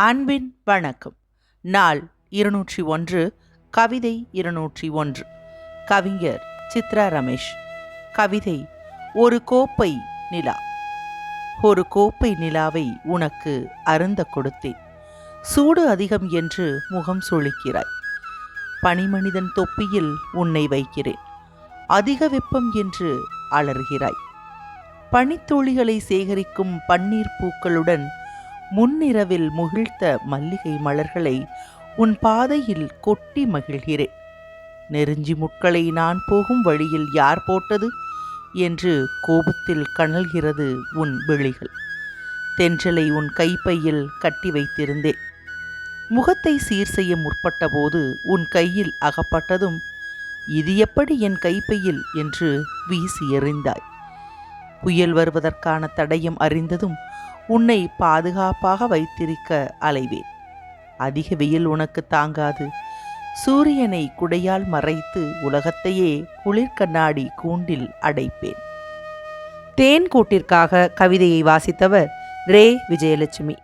அன்பின் வணக்கம். நாள் இருநூற்றி ஒன்று கவிதை இருநூற்றி ஒன்று. கவிஞர் சித்ரா ரமேஷ். கவிதை ஒரு கோப்பை நிலா. ஒரு கோப்பை நிலாவை உனக்கு அருந்த கொடுத்தேன். சூடு அதிகம் என்று முகம் சுழிக்கிறாய் பனிமனிதன் தொப்பியில் உன்னை வைக்கிறேன். அதிக வெப்பம் என்று அலறுகிறாய். பனித்துளிகளை சேகரிக்கும் பன்னீர் பூக்களுடன் முன்னிரவில் முகிழ்த்த மல்லிகை மலர்களை உன் பாதையில் கொட்டி மகிழ்கிறேன். நெருஞ்சி முட்களை நான் போகும் வழியில் யார் போட்டது? என்று கோபத்தில் கனல்கிறது உன் விழிகள். தென்றலை உன் கைப்பையில் கட்டி வைத்திருந்தேன். முகத்தை சீர் செய்ய முற்பட்டபோது உன் கையில் அகப்பட்டதும் இது எப்படி என் கைப்பையில்? என்று வீசி எறிந்தாய். புயல் வருவதற்கான தடயம் அறிந்ததும் உன்னை பாதுகாப்பாக வைத்திருக்க அலைவேன். அதிக வெயில் உனக்கு தாங்காது. சூரியனை குடையால் மறைத்து உலகத்தையே குளிர்கண்ணாடி கூண்டில் அடைப்பேன். தேன் கூட்டிற்காக கவிதையை வாசித்தவர் ரே. விஜயலட்சுமி.